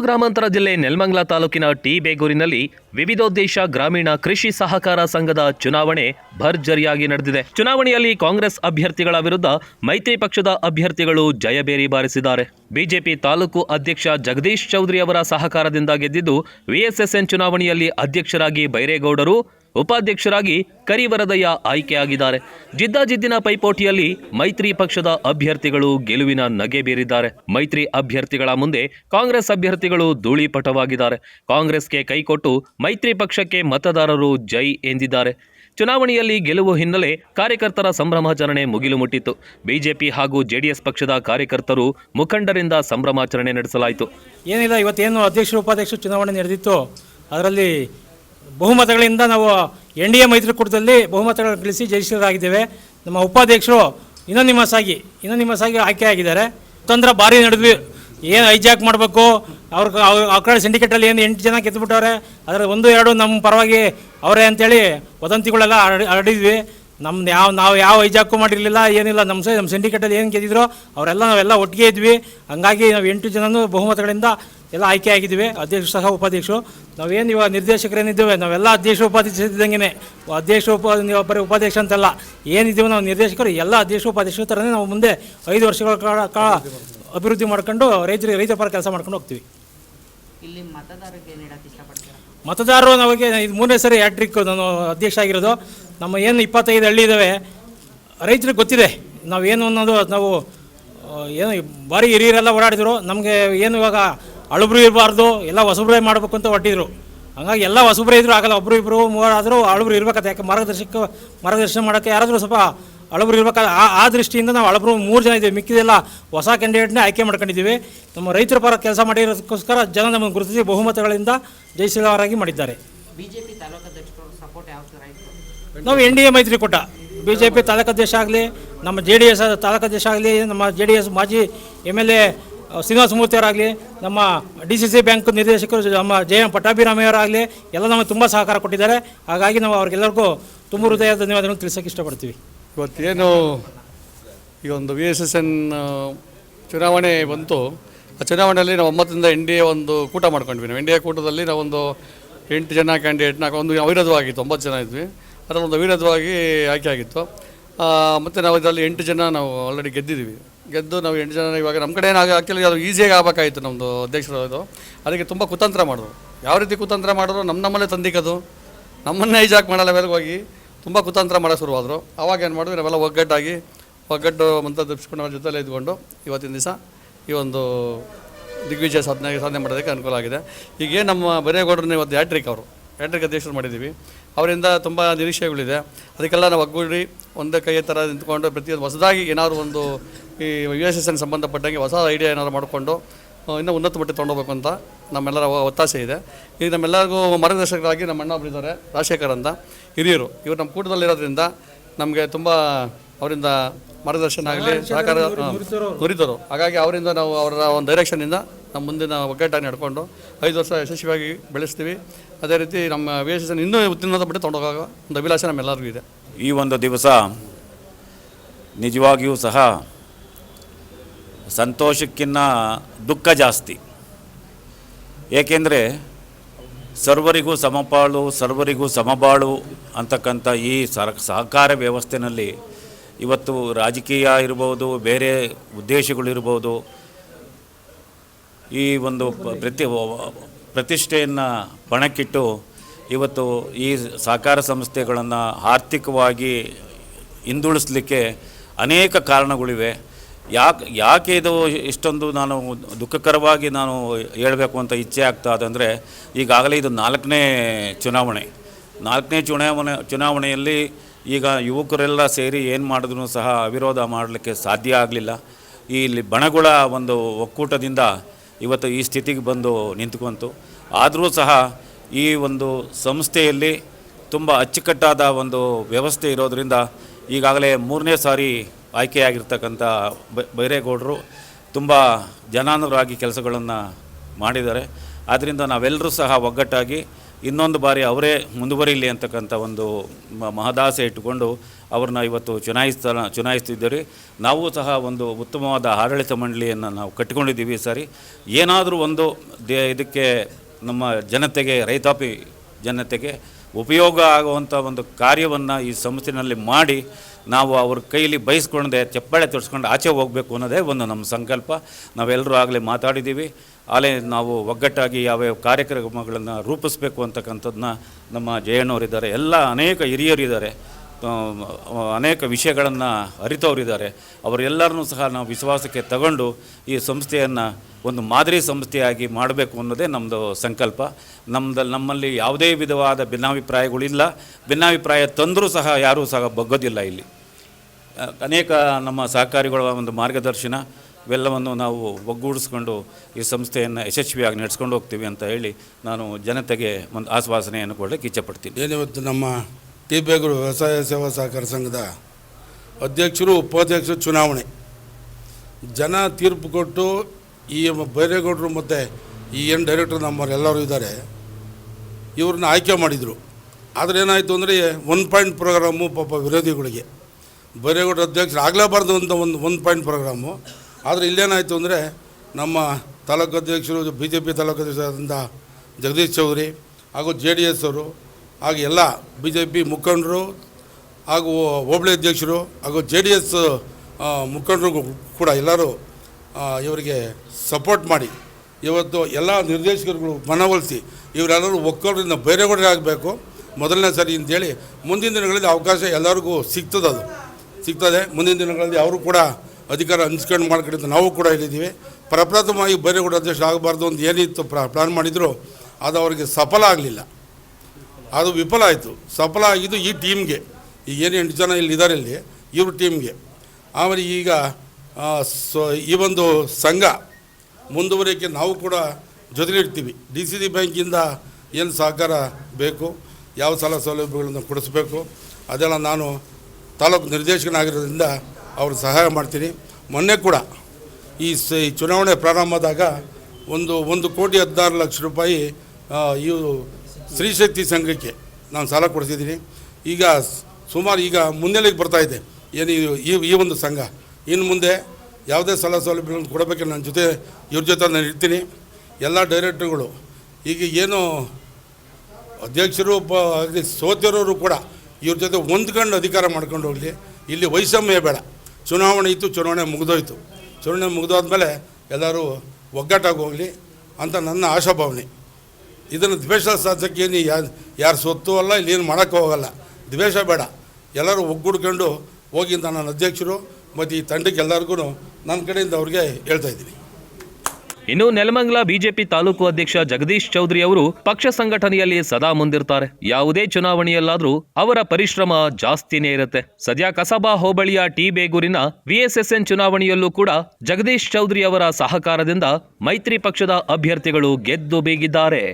ಗ್ರಾಮಾಂತರ ಜಿಲ್ಲೆ ನೆಲಮಂಗಲ ತಾಲೂಕಿನ ಟಿ ಬೇಗೂರಿನಲ್ಲಿ ವಿವಿಧೋದ್ದೇಶ ಗ್ರಾಮೀಣ ಕೃಷಿ ಸಹಕಾರ ಸಂಘದ ಚುನಾವಣೆ ಭರ್ಜರಿಯಾಗಿ ನಡೆದಿದೆ. ಚುನಾವಣೆಯಲ್ಲಿ ಕಾಂಗ್ರೆಸ್ ಅಭ್ಯರ್ಥಿಗಳ ವಿರುದ್ಧ ಮೈತ್ರಿ ಪಕ್ಷದ ಅಭ್ಯರ್ಥಿಗಳು ಜಯಬೇರಿ ಬಾರಿಸಿದ್ದಾರೆ. ಬಿಜೆಪಿ ತಾಲೂಕು ಅಧ್ಯಕ್ಷ ಜಗದೀಶ್ ಚೌಧರಿ ಅವರ ಸಹಕಾರದಿಂದ ಗೆದ್ದಿದ್ದು, ವಿಎಸ್ಎಸ್ಎನ್ ಚುನಾವಣೆಯಲ್ಲಿ ಅಧ್ಯಕ್ಷರಾಗಿ ಬೈರೇಗೌಡರು ಉಪಾಧ್ಯಕ್ಷರಾಗಿ ಕರಿವರದಯ್ಯ ಆಯ್ಕೆಯಾಗಿದ್ದಾರೆ. ಜಿದ್ದಾಜಿದ್ದಿನ ಪೈಪೋಟಿಯಲ್ಲಿ ಮೈತ್ರಿ ಪಕ್ಷದ ಅಭ್ಯರ್ಥಿಗಳು ಗೆಲುವಿನ ನಗೆ ಬೀರಿದ್ದಾರೆ. ಮೈತ್ರಿ ಅಭ್ಯರ್ಥಿಗಳ ಮುಂದೆ ಕಾಂಗ್ರೆಸ್ ಅಭ್ಯರ್ಥಿಗಳು ಧೂಳಿಪಟವಾಗಿದ್ದಾರೆ. ಕಾಂಗ್ರೆಸ್ಗೆ ಕೈಕೊಟ್ಟು ಮೈತ್ರಿ ಪಕ್ಷಕ್ಕೆ ಮತದಾರರು ಜೈ ಎಂದಿದ್ದಾರೆ. ಚುನಾವಣೆಯಲ್ಲಿ ಗೆಲುವು ಹಿನ್ನೆಲೆ ಕಾರ್ಯಕರ್ತರ ಸಂಭ್ರಮಾಚರಣೆ ಮುಗಿಲು ಮುಟ್ಟಿತ್ತು ಬಿಜೆಪಿ ಹಾಗೂ ಜೆಡಿಎಸ್ ಪಕ್ಷದ ಕಾರ್ಯಕರ್ತರು ಮುಖಂಡರಿಂದ ಸಂಭ್ರಮಾಚರಣೆ ನಡೆಸಲಾಯಿತು. ಏನಿಲ್ಲ ಇವತ್ತೇನು ಅಧ್ಯಕ್ಷರು, ಉಪಾಧ್ಯಕ್ಷರು ಚುನಾವಣೆ ನಡೆದಿತ್ತು, ಅದರಲ್ಲಿ ಬಹುಮತಗಳಿಂದ ನಾವು ಎನ್ ಡಿ ಎ ಮೈತ್ರಿಕೂಟದಲ್ಲಿ ಬಹುಮತಗಳನ್ನು ಗಳಿಸಿ ಜಯಿಸಿದಾಗಿದ್ದೇವೆ ನಮ್ಮ ಉಪಾಧ್ಯಕ್ಷರು ಇನೋನಿಮಸ್ ಆಗಿ ಇನೋನಿಮಸ್ ಆಗಿ ಆಯ್ಕೆಯಾಗಿದ್ದಾರೆ ತೊಂದರೆ ಭಾರಿ ನಡೆದ್ವಿ ಏನು ಹೈಜಾಕ್ ಮಾಡಬೇಕು, ಅವ್ರ ಆ ಕಡೆ ಸಿಂಡಿಕೇಟಲ್ಲಿ ಏನು ಎಂಟು ಜನ ಗೆದ್ದುಬಿಟ್ಟವ್ರೆ ಅದರ ಒಂದು, ಎರಡು ನಮ್ಮ ಪರವಾಗಿ ಅವರೇ ಅಂತೇಳಿ ವದಂತಿಗಳೆಲ್ಲ ಹರಡಿ, ಹರಡಿದ್ವಿ. ನಮ್ದು ಯಾವ, ನಾವು ಯಾವ ಹೈಜಾಕು ಮಾಡಿರಲಿಲ್ಲ, ಏನಿಲ್ಲ ನಮ್ಮ ಸೈ ನಮ್ಮ ಸಿಂಡಿಕೇಟಲ್ಲಿ ಏನು ಗೆದ್ದಿದ್ರು, ಅವರೆಲ್ಲ ನಾವೆಲ್ಲ ಒಟ್ಟಿಗೆ ಇದ್ವಿ. ಹಂಗಾಗಿ ನಾವು ಎಂಟು ಜನನೂ ಬಹುಮತಗಳಿಂದ ಎಲ್ಲ ಆಯ್ಕೆ ಆಗಿದ್ದೀವಿ. ಅಧ್ಯಕ್ಷ ಸಹ ಉಪಾಧ್ಯಕ್ಷರು. ನಾವೇನು ಇವಾಗ ನಿರ್ದೇಶಕರೇನಿದ್ದೇವೆ ನಾವೆಲ್ಲ ಅಧ್ಯಕ್ಷ ಉಪಾಧ್ಯಕ್ಷರಿದ್ದಂಗೆ ಅಧ್ಯಕ್ಷ ಉಪ ಬರೀ ಉಪಾಧ್ಯಕ್ಷ ಅಂತಲ್ಲ. ಏನಿದ್ದೀವಿ ನಾವು ನಿರ್ದೇಶಕರು ಎಲ್ಲ ಅಧ್ಯಕ್ಷ ಉಪಾಧ್ಯಕ್ಷರ ಥರನೇ ನಾವು ಮುಂದೆ ಐದು ವರ್ಷಗಳ ಕಾಲ ಕಾಲ ಅಭಿವೃದ್ಧಿ ಮಾಡ್ಕೊಂಡು ರೈತರಿಗೆ ರೈತರ ಪರ ಕೆಲಸ ಮಾಡ್ಕೊಂಡು ಹೋಗ್ತೀವಿ. ಇಲ್ಲಿ ಏನು ಮತದಾರರು ನಮಗೆ ಇದು ಮೂರನೇ ಸರಿ ಹ್ಯಾಟ್ರಿಕ್ ನಾನು ಅಧ್ಯಕ್ಷ ಆಗಿರೋದು. ನಮ್ಮ ಏನು ಇಪ್ಪತ್ತೈದು ಹಳ್ಳಿ ಇದ್ದಾವೆ ರೈತರಿಗೆ ಗೊತ್ತಿದೆ. ನಾವೇನು ಅನ್ನೋದು ನಾವು ಏನು ಭಾರಿ ಹಿರಿಯರೆಲ್ಲ ಓಡಾಡಿದ್ರು. ನಮಗೆ ಏನು ಇವಾಗ ಅಳುಬ್ರು ಇರಬಾರ್ದು ಎಲ್ಲ ಹೊಸಬ್ರೇ ಮಾಡಬೇಕು ಅಂತ ಹೊಟ್ಟಿದ್ರು ಹಂಗಾಗಿ ಎಲ್ಲ ಹೊಸಬ್ರೇ ಇದ್ರು ಆಗಲ್ಲ ಒಬ್ಬರು ಇಬ್ಬರು ಮೂವರಾದರೂ ಅಳುಬ್ರು ಇರ್ಬೇಕಾದ ಯಾಕೆ ಮಾರ್ಗದರ್ಶಕ ಮಾರ್ಗದರ್ಶನ ಮಾಡೋಕ್ಕೆ ಯಾರಾದರೂ ಸ್ವಲ್ಪ ಅಳುಬ್ರು ಇರ್ಬೇಕಾದ ಆ ಆ ದೃಷ್ಟಿಯಿಂದ ನಾವು ಅಳಬ್ರು ಮೂರು ಜನ ಇದ್ದೀವಿ. ಮಿಕ್ಕಿದೆಲ್ಲ ಹೊಸ ಕ್ಯಾಂಡಿಡೇಟ್ನೇ ಆಯ್ಕೆ ಮಾಡ್ಕೊಂಡಿದ್ದೀವಿ. ನಮ್ಮ ರೈತರ ಪರ ಕೆಲಸ ಮಾಡಿರೋದಕ್ಕೋಸ್ಕರ ಜನ ನಮ್ಮನ್ನು ಗುರುತಿಸಿ ಬಹುಮತಗಳಿಂದ ಜಯಿಸಿದವರಾಗಿ ಮಾಡಿದ್ದಾರೆ. ನಾವು ಎನ್ ಡಿ ಎ ಮೈತ್ರಿಕೂಟ. ಬಿ ಜೆ ಪಿ ತಾಲೂಕಾಧ್ಯಕ್ಷ ಆಗಲಿ ನಮ್ಮ ಜೆ ಡಿ ಎಸ್ ತಾಲೂಕಾಧ್ಯಕ್ಷ ಆಗಲಿ ನಮ್ಮ ಜೆ ಡಿ ಎಸ್ ಮಾಜಿ ಎಂ ಎಲ್ ಎ ಶ್ರೀನಿವಾಸ ಮೂರ್ತಿಯವರಾಗಲಿ ನಮ್ಮ ಡಿ ಸಿ ಸಿ ಬ್ಯಾಂಕ್ ನಿರ್ದೇಶಕರು ನಮ್ಮ ಜೆ ಎಂ ಪಟ್ಟಾಭಿರಾಮಯ್ಯವರಾಗಲಿ ಎಲ್ಲ ನಮಗೆ ತುಂಬ ಸಹಕಾರ ಕೊಟ್ಟಿದ್ದಾರೆ. ಹಾಗಾಗಿ ನಾವು ಅವ್ರಿಗೆಲ್ಲರಿಗೂ ತುಂಬ ಹೃದಯ ಧನ್ಯವಾದಗಳನ್ನು ತಿಳಿಸೋಕೆ ಇಷ್ಟಪಡ್ತೀವಿ. ಇವತ್ತೇನು ಈ ಒಂದು ವಿ ಎಸ್ ಎಸ್ ಎನ್ ಚುನಾವಣೆ ಬಂತು. ಆ ಚುನಾವಣೆಯಲ್ಲಿ ನಾವು ಒಂಬತ್ತರಿಂದ ಎನ್ ಡಿ ಎ ಒಂದು ಕೂಟ ಮಾಡ್ಕೊಂಡ್ವಿ. ನಾವು ಎನ್ ಡಿ ಎ ಕೂಟದಲ್ಲಿ ನಾವೊಂದು ಎಂಟು ಜನ ಕ್ಯಾಂಡಿಡೇಟ್ನ ಒಂದು ಅವಿರೋಧವಾಗಿತ್ತು. ಒಂಬತ್ತು ಜನ ಇದ್ವಿ. ಅದರಲ್ಲಿ ಒಂದು ಅವಿರೋಧವಾಗಿ ಆಯ್ಕೆ ಆಗಿತ್ತು. ಮತ್ತು ನಾವು ಇದರಲ್ಲಿ ಎಂಟು ಜನ ನಾವು ಆಲ್ರೆಡಿ ಗೆದ್ದಿದ್ದೀವಿ. ಗೆದ್ದು ನಾವು ಎಂಟು ಜನ ಇವಾಗ ನಮ್ಮ ಕಡೆ ಏನಾಗ ಆ್ಯಕ್ಚುಲಿ ಅದು ಈಸಿಯಾಗಿ ಆಗಬೇಕಾಯಿತು ನಮ್ಮದು ಅಧ್ಯಕ್ಷರು ಇದು. ಅದಕ್ಕೆ ತುಂಬ ಕುತಂತ್ರ ಮಾಡಿದ್ರು. ಯಾವ ರೀತಿ ಕುತಂತ್ರ ಮಾಡಿದ್ರು? ನಮ್ಮ ನಮ್ಮಲ್ಲೇ ತಂದಿಕ್ಕದು ನಮ್ಮನ್ನೇ ಐಜಾಕ್ ಮಾಡಲ್ಲ ಲೆವೆಲ್ಗೆ ಹೋಗಿ ತುಂಬ ಕುತಂತ್ರ ಮಾಡೋ ಶುರುವಾದರು. ಆವಾಗ ಏನು ಮಾಡಿದ್ರು? ನಾವೆಲ್ಲ ಒಗ್ಗಟ್ಟಾಗಿ ಒಗ್ಗಟ್ಟು ಮಂತ್ರ ತಪ್ಪಿಸ್ಕೊಂಡು ಅವ್ರ ಜೊತೆಲೇ ಇದ್ಕೊಂಡು ಇವತ್ತಿನ ದಿವಸ ಈ ಒಂದು ದಿಗ್ವಿಜಯ ಸಾಧನೆ ಸಾಧನೆ ಮಾಡೋದಕ್ಕೆ ಅನುಕೂಲ ಆಗಿದೆ. ಈಗ ನಮ್ಮ ಬರೇಗೌಡರನ್ನ ಇವತ್ತು ಹ್ಯಾಟ್ರಿಕ್ ಅವರು ಹ್ಯಾಟ್ರಿಕ್ ಅಧ್ಯಕ್ಷರು ಮಾಡಿದ್ದೀವಿ ಅವರಿಂದ ತುಂಬ ನಿರೀಕ್ಷೆಗಳಿದೆ. ಅದಕ್ಕೆಲ್ಲ ನಾವು ಒಗ್ಗೂಡಿ ಒಂದೇ ಕೈಯ ಥರ ನಿಂತ್ಕೊಂಡು ಪ್ರತಿಯೊಂದು ಹೊಸದಾಗಿ ಏನಾದರೂ ಒಂದು ಈ ಯು ಎಸ್ ಎಸ್ ಎನ್ ಸಂಬಂಧಪಟ್ಟಂಗೆ ಹೊಸ ಐಡಿಯಾ ಏನಾದ್ರು ಮಾಡಿಕೊಂಡು ಇನ್ನೂ ಉನ್ನತ ಮಟ್ಟ ತೊಗೊಂಡೋಗ್ಬೇಕು ಅಂತ ನಮ್ಮೆಲ್ಲರ ಒ- ಒತ್ತಾಸೆ ಇದೆ. ಈಗ ನಮ್ಮೆಲ್ಲರಿಗೂ ಮಾರ್ಗದರ್ಶಕರಾಗಿ ನಮ್ಮ ಅಣ್ಣ ಒಬ್ಬರಿದ್ದಾರೆ ರಾಜಶೇಖರ್ ಅಂತ. ಹಿರಿಯರು ಇವರು ನಮ್ಮ ಕೂಟದಲ್ಲಿರೋದ್ರಿಂದ ನಮಗೆ ತುಂಬ ಅವರಿಂದ ಮಾರ್ಗದರ್ಶನ ಆಗಲಿ ಸಹಕಾರ ನುರಿತರು ಹಾಗಾಗಿ ಅವರಿಂದ ನಾವು ಅವರ ಒಂದು ಡೈರೆಕ್ಷನಿಂದ ನಮ್ಮ ಮುಂದಿನ ಒಗ್ಗಟ್ಟಾಗಿ ನಡ್ಕೊಂಡು ಐದು ವರ್ಷ ಯಶಸ್ವಿಯಾಗಿ ಬೆಳೆಸ್ತೀವಿ. ಅದೇ ರೀತಿ ನಮ್ಮ ವಿ ಎಸ್ ಎಸ್ ಇನ್ನೂ ಉನ್ನತ ಬಿಟ್ಟು ತೊಗೊಂಡೋಗೋ ಒಂದು ಅಭಿಲಾಷೆ ನಮ್ಮೆಲ್ಲರಿಗೂ ಇದೆ. ಈ ಒಂದು ದಿವಸ ನಿಜವಾಗಿಯೂ ಸಹ ಸಂತೋಷಕ್ಕಿನ್ನ ದುಃಖ ಜಾಸ್ತಿ. ಏಕೆಂದರೆ ಸರ್ವರಿಗೂ ಸಮಪಾಳು, ಸರ್ವರಿಗೂ ಸಮಬಾಳು ಅಂತಕ್ಕಂಥ ಈ ಸರ, ಸಹಕಾರ ವ್ಯವಸ್ಥೆಯಲ್ಲಿ ಇವತ್ತು ರಾಜಕೀಯ ಇರ್ಬೋದು, ಬೇರೆ ಉದ್ದೇಶಗಳಿರ್ಬೋದು, ಈ ಒಂದು ಪ್ರತಿ, ಪ್ರತಿಷ್ಠೆಯನ್ನು ಪಣಕ್ಕಿಟ್ಟು ಇವತ್ತು ಈ ಸಹಕಾರ ಸಂಸ್ಥೆಗಳನ್ನು ಆರ್ಥಿಕವಾಗಿ ಹಿಂದುಳಿಸ್ಲಿಕ್ಕೆ ಅನೇಕ ಕಾರಣಗಳಿವೆ. ಯಾಕೆ ಯಾಕೆ ಇದು ಇಷ್ಟೊಂದು ನಾನು ದುಃಖಕರವಾಗಿ ನಾನು ಹೇಳಬೇಕು ಅಂತ ಇಚ್ಛೆ ಆಗ್ತಾ ಅದಂದರೆ ಈಗಾಗಲೇ ಇದು ನಾಲ್ಕನೇ ಚುನಾವಣೆ. ನಾಲ್ಕನೇ ಚುನಾವಣೆ, ಚುನಾವಣೆಯಲ್ಲಿ ಈಗ ಯುವಕರೆಲ್ಲ ಸೇರಿ ಏನು ಮಾಡಿದ್ರು ಸಹ ಅವಿರೋಧ ಮಾಡಲಿಕ್ಕೆ ಸಾಧ್ಯ ಆಗಲಿಲ್ಲ. ಇಲ್ಲಿ ಬಣಗುಳ ಒಂದು ಒಕ್ಕೂಟದಿಂದ ಇವತ್ತು ಈ ಸ್ಥಿತಿಗೆ ಬಂದು ನಿಂತ್ಕೊಂತು. ಆದರೂ ಸಹ ಈ ಒಂದು ಸಂಸ್ಥೆಯಲ್ಲಿ ತುಂಬ ಅಚ್ಚುಕಟ್ಟಾದ ಒಂದು ವ್ಯವಸ್ಥೆ ಇರೋದರಿಂದ ಈಗಾಗಲೇ ಮೂರನೇ ಸಾರಿ ಆಯ್ಕೆಯಾಗಿರ್ತಕ್ಕಂಥ ಬೈರೇಗೌಡರು ತುಂಬ ಜನಾನುರಾಗಿ ಕೆಲಸಗಳನ್ನು ಮಾಡಿದ್ದಾರೆ. ಆದ್ದರಿಂದ ನಾವೆಲ್ಲರೂ ಸಹ ಒಗ್ಗಟ್ಟಾಗಿ ಇನ್ನೊಂದು ಬಾರಿ ಅವರೇ ಮುಂದುವರಿಲಿ ಅಂತಕ್ಕಂಥ ಒಂದು ಮಹದಾಸೆ ಇಟ್ಟುಕೊಂಡು ಅವ್ರನ್ನ ಇವತ್ತು ಚುನಾಯಿಸ್ತಾ, ಚುನಾಯಿಸ್ತಿದ್ದೀರಿ. ನಾವು ಸಹ ಒಂದು ಉತ್ತಮವಾದ ಆಡಳಿತ ಮಂಡಳಿಯನ್ನು ನಾವು ಕಟ್ಟಿಕೊಂಡಿದ್ದೀವಿ ಸಾರಿ. ಏನಾದರೂ ಒಂದು ದೇ, ಇದಕ್ಕೆ ನಮ್ಮ ಜನತೆಗೆ, ರೈತಾಪಿ ಜನತೆಗೆ ಉಪಯೋಗ ಆಗುವಂಥ ಒಂದು ಕಾರ್ಯವನ್ನು ಈ ಸಂಸ್ಥೆಯಲ್ಲಿ ಮಾಡಿ ನಾವು ಅವ್ರ ಕೈಲಿ ಬಯಸ್ಕೊಂಡೆ ಚಪ್ಪಾಳೆ ತೋರಿಸ್ಕೊಂಡು ಆಚೆ ಹೋಗಬೇಕು ಅನ್ನೋದೇ ಒಂದು ನಮ್ಮ ಸಂಕಲ್ಪ. ನಾವೆಲ್ಲರೂ ಆಗಲೇ ಮಾತಾಡಿದ್ದೀವಿ. ಅಲ್ಲೇ ನಾವು ಒಗ್ಗಟ್ಟಾಗಿ ಯಾವ್ಯಾವ ಕಾರ್ಯಕ್ರಮಗಳನ್ನು ರೂಪಿಸಬೇಕು ಅಂತಕ್ಕಂಥದ್ದನ್ನ ನಮ್ಮ ಜಯಣ್ಣವರಿದ್ದಾರೆ. ಎಲ್ಲ ಅನೇಕ ಹಿರಿಯರಿದ್ದಾರೆ. ಅನೇಕ ವಿಷಯಗಳನ್ನು ಅರಿತವರಿದ್ದಾರೆ. ಅವರೆಲ್ಲರನ್ನೂ ಸಹ ನಾವು ವಿಶ್ವಾಸಕ್ಕೆ ತಗೊಂಡು ಈ ಸಂಸ್ಥೆಯನ್ನು ಒಂದು ಮಾದರಿ ಸಂಸ್ಥೆಯಾಗಿ ಮಾಡಬೇಕು ಅನ್ನೋದೇ ನಮ್ಮದು ಸಂಕಲ್ಪ. ನಮ್ಮದಲ್ಲಿ ನಮ್ಮಲ್ಲಿ ಯಾವುದೇ ವಿಧವಾದ ಭಿನ್ನಾಭಿಪ್ರಾಯಗಳಿಲ್ಲ. ಭಿನ್ನಾಭಿಪ್ರಾಯ ತಂದರೂ ಸಹ ಯಾರೂ ಸಹ ಬಗ್ಗೋದಿಲ್ಲ ಇಲ್ಲಿ. ಅನೇಕ ನಮ್ಮ ಸಹಕಾರಿಗಳ ಒಂದು ಮಾರ್ಗದರ್ಶನ ಇವೆಲ್ಲವನ್ನು ನಾವು ಒಗ್ಗೂಡಿಸ್ಕೊಂಡು ಈ ಸಂಸ್ಥೆಯನ್ನು ಯಶಸ್ವಿಯಾಗಿ ನಡೆಸ್ಕೊಂಡು ಹೋಗ್ತೀವಿ ಅಂತ ಹೇಳಿ ನಾನು ಜನತೆಗೆ ಒಂದು ಆಶ್ವಾಸನೆಯನ್ನು ಕೊಡಲಿಕ್ಕೆ ಇಚ್ಛೆಪಡ್ತೀನಿ. ಏನಿವತ್ತು ನಮ್ಮ ಟಿ ಬೇಗೂರು ವ್ಯವಸಾಯ ಸೇವಾ ಸಹಕಾರ ಸಂಘದ ಅಧ್ಯಕ್ಷರು, ಉಪಾಧ್ಯಕ್ಷರು ಚುನಾವಣೆ. ಜನ ತೀರ್ಪು ಕೊಟ್ಟು ಈ ಬೈರೇಗೌಡರು ಮತ್ತು ಈ ಏನು ಡೈರೆಕ್ಟರ್ ನಮ್ಮವರೆಲ್ಲರೂ ಇದ್ದಾರೆ. ಇವ್ರನ್ನ ಆಯ್ಕೆ ಮಾಡಿದರು. ಆದರೆ ಏನಾಯಿತು ಅಂದರೆ ಒನ್ ಪಾಯಿಂಟ್ ಪ್ರೋಗ್ರಾಮು ಪಾಪ ವಿರೋಧಿಗಳಿಗೆ. ಬೈರೇಗೌಡರು ಅಧ್ಯಕ್ಷರು ಆಗಲೇಬಾರ್ದು ಅಂತ ಒಂದು ಒನ್ ಪಾಯಿಂಟ್ ಪ್ರೋಗ್ರಾಮು ಆದರೆ ಇಲ್ಲೇನಾಯಿತು ಅಂದರೆ ನಮ್ಮ ತಾಲೂಕು ಅಧ್ಯಕ್ಷರು ಬಿ ಜೆ ಪಿ ತಾಲೂಕು ಅಧ್ಯಕ್ಷರಾದಂಥ ಜಗದೀಶ್ ಚೌಧರಿ ಹಾಗೂ ಜೆ ಡಿ ಎಸ್ ಅವರು ಹಾಗೂ ಎಲ್ಲ ಬಿ ಜೆ ಪಿ ಮುಖಂಡರು ಹಾಗೂ ಹೋಬಳಿ ಅಧ್ಯಕ್ಷರು ಹಾಗೂ ಜೆ ಡಿ ಎಸ್ ಮುಖಂಡರು ಕೂಡ ಎಲ್ಲರೂ ಇವರಿಗೆ ಸಪೋರ್ಟ್ ಮಾಡಿ ಇವತ್ತು ಎಲ್ಲ ನಿರ್ದೇಶಕರುಗಳು ಮನವೊಲಿಸಿ ಇವರೆಲ್ಲರೂ ಒಕ್ಕಲರಿಂದ ಆಗಬೇಕು. ಮೊದಲನೇ ಸರಿ ಅಂತೇಳಿ ಮುಂದಿನ ದಿನಗಳಲ್ಲಿ ಅವಕಾಶ ಎಲ್ಲರಿಗೂ ಸಿಗ್ತದೆ ಅದು. ಸಿಗ್ತದೆ. ಮುಂದಿನ ದಿನಗಳಲ್ಲಿ ಅವರು ಕೂಡ ಅಧಿಕಾರ ಹಂಚ್ಕೊಂಡು ಮಾಡ್ಕೊಂಡು ನಾವು ಕೂಡ ಹೇಳಿದ್ದೀವಿ. ಪ್ರಪ್ರಥಮವಾಗಿ ಬೈರೇಗೌಡ ಅಧ್ಯಕ್ಷ ಆಗಬಾರ್ದು ಅಂತ ಏನಿತ್ತು ಪ್ಲಾನ್ ಮಾಡಿದ್ರು, ಅದು ಅವರಿಗೆ ಸಫಲ ಆಗಲಿಲ್ಲ. ಅದು ವಿಫಲ ಆಯಿತು. ಸಫಲ ಆಗಿದ್ದು ಈ ಟೀಮ್ಗೆ. ಈಗ ಏನು ಎಂಟು ಜನ ಇಲ್ಲಿ ಇದ್ದಾರೆ ಇಲ್ಲಿ, ಇವ್ರ ಟೀಮ್ಗೆ. ಆಮೇಲೆ ಈಗ ಸೊ, ಈ ಒಂದು ಸಂಘ ಮುಂದುವರಿಕೆ ನಾವು ಕೂಡ ಜೊತೆಲಿರ್ತೀವಿ ಡಿ ಸಿ ಸಿ ಬ್ಯಾಂಕಿಂದ ಏನು ಸಹಕಾರ ಬೇಕು, ಯಾವ ಸಾಲ ಸೌಲಭ್ಯಗಳನ್ನು ಕೊಡಿಸ್ಬೇಕು, ಅದೆಲ್ಲ ನಾನು ತಾಲೂಕು ನಿರ್ದೇಶಕನಾಗಿರೋದ್ರಿಂದ ಅವರು ಸಹಾಯ ಮಾಡ್ತೀನಿ. ಮೊನ್ನೆ ಕೂಡ ಈ ಸ ಚುನಾವಣೆ ಪ್ರಾರಂಭ ಆದಾಗ ಒಂದು ಒಂದು ಕೋಟಿ ಹದಿನಾರು ಲಕ್ಷ ರೂಪಾಯಿ ಇವು ಸ್ತ್ರೀಶಕ್ತಿ ಸಂಘಕ್ಕೆ ನಾನು ಸಾಲ ಕೊಡಿಸಿದ್ದೀನಿ. ಈಗ ಸುಮಾರು ಈಗ ಮುನ್ನೆಲೆಗೆ ಇದೆ. ಏನು ಈ ಈ ಒಂದು ಸಂಘ. ಇನ್ನು ಮುಂದೆ ಯಾವುದೇ ಸಲ ಸೌಲಭ್ಯಗಳನ್ನು ಕೊಡಬೇಕು ನನ್ನ ಜೊತೆ, ಇವ್ರ ಜೊತೆ ನಾನು ಇರ್ತೀನಿ. ಎಲ್ಲ ಡೈರೆಕ್ಟರ್ಗಳು, ಈಗ ಏನು ಅಧ್ಯಕ್ಷರು ಸೋತಿರೋರು ಕೂಡ ಇವ್ರ ಜೊತೆ ಹೊಂದ್ಕೊಂಡು ಅಧಿಕಾರ ಮಾಡ್ಕೊಂಡು ಹೋಗಲಿ. ಇಲ್ಲಿ ವೈಷಮ್ಯ ಬೇಡ. ಚುನಾವಣೆ ಇತ್ತು, ಚುನಾವಣೆ ಮುಗಿದೋಯ್ತು. ಚುನಾವಣೆ ಮುಗಿದೋದ್ಮೇಲೆ ಎಲ್ಲರೂ ಒಗ್ಗಟ್ಟಾಗಿ ಹೋಗಲಿ ಅಂತ ನನ್ನ ಆಶಾಭಾವನೆ. ಇದನ್ನು ದ್ವೇಷ ಸಾಧ್ಯಕ್ಕೆ ಏನು ಯಾರು ಸೊತ್ತು ಅಲ್ಲ, ಇಲ್ಲಿ ಏನು ಮಾಡೋಕ್ಕೆ ಹೋಗಲ್ಲ. ದ್ವೇಷ ಬೇಡ. ಎಲ್ಲರೂ ಒಗ್ಗೂಡ್ಕೊಂಡು ಹೋಗಿ ನನ್ನ ಅಧ್ಯಕ್ಷರು, ಮತ್ತು ಈ ತಂಡಕ್ಕೆ ಎಲ್ಲರಿಗೂ ನನ್ನ ಕಡೆಯಿಂದ ಅವ್ರಿಗೆ ಹೇಳ್ತಾ ಇದ್ದೀನಿ. ಇನ್ನು ನೆಲಮಂಗಲ ಬಿಜೆಪಿ ತಾಲೂಕು ಅಧ್ಯಕ್ಷ ಜಗದೀಶ್ ಚೌಧರಿ ಅವರು ಪಕ್ಷ ಸಂಘಟನೆಯಲ್ಲಿ ಸದಾ ಮುಂದಿರ್ತಾರೆ. ಯಾವುದೇ ಚುನಾವಣೆಯಲ್ಲಾದ್ರೂ ಅವರ ಪರಿಶ್ರಮ ಜಾಸ್ತಿನೇ ಇರುತ್ತೆ. ಸದ್ಯ ಕಸಬಾ ಹೋಬಳಿಯ ಟಿ ಬೇಗೂರಿನ ವಿಎಸ್ಎಸ್ಎನ್ ಚುನಾವಣೆಯಲ್ಲೂ ಕೂಡ ಜಗದೀಶ್ ಚೌಧರಿ ಅವರ ಸಹಕಾರದಿಂದ ಮೈತ್ರಿ ಪಕ್ಷದ ಅಭ್ಯರ್ಥಿಗಳು ಗೆದ್ದು ಬೀಗಿದ್ದಾರೆ.